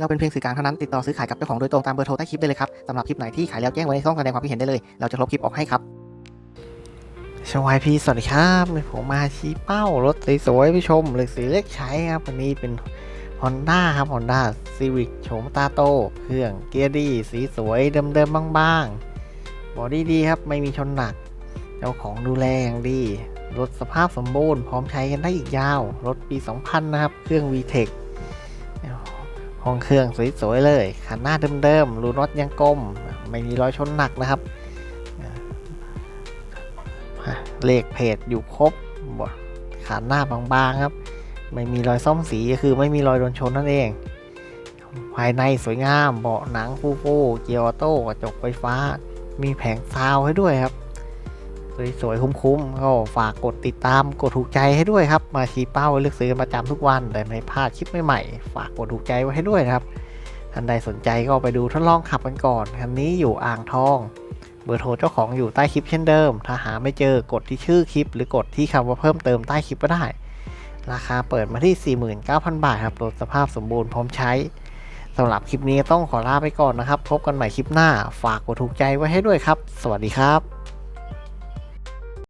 เราเป็นเพียงสื่อกลางเท่านั้นติดต่อซื้อขายกับเจ้าของโดยตรงตามเบอร์โทรใต้คลิปได้เลยครับสำหรับคลิปไหนที่ขายแล้วแจ้งไว้ในช่องแสดงความคิดเห็นได้เลย เราจะลบคลิปออกให้ครับชวายพีสวัสดีครับผมมาชี้เป้ารถสวยๆผู้ชมเลยสีเล็กใช้ครับวันนี้เป็น Honda ครับ Honda Civic โฉมตาโต เครื่องเกียร์ดีสีสวยเดิมๆบ้างๆบอดี้ดีครับ ไม่มีชนหนัก เจ้าของดูแลอย่างดี รถสภาพสมบูรณ์พร้อมใช้กันได้อีกยาว รถปี 2000 นะครับ เครื่อง VTEC ห้องเครื่องสวยๆเลยขันหน้าเดิมๆรูน็อตยังกลม ไม่มีรอยชนหนักนะครับเลขเพจอยู่ครบขันหน้าบางๆครับ ไม่มีรอยซ่อมสีก็คือไม่มีรอยโดนชนนั่นเอง ภายในสวยงามเบาะหนังฟูฟูเกียร์ออโต้กระจกไฟฟ้า มีแผงซาวให้ด้วยครับ สวยๆคุ้มๆก็ฝากกดติดตามกดถูกใจให้ด้วยครับ มาชี้เป้าเลือกซื้อประจำทุกวันแต่ไม่พลาดคลิปใหม่ๆฝากกดถูกใจไว้ให้ด้วยนะครับท่านใดสนใจก็ไปดูทดลองขับกันก่อนคันนี้อยู่อ่างทอง เบอร์โทรเจ้าของอยู่ใต้คลิปเช่นเดิม ถ้าหาไม่เจอกดที่ชื่อคลิป หรือกดที่คำว่าเพิ่มเติมใต้คลิปก็ได้ ราคาเปิดมาที่ 49,000 บาทครับรถสภาพสมบูรณ์พร้อมใช้สำหรับคลิปนี้ต้องขอลาไปก่อนนะครับ พบกันใหม่คลิปหน้า ฝากกดถูกใจไว้ให้ด้วยครับ สวัสดีครับ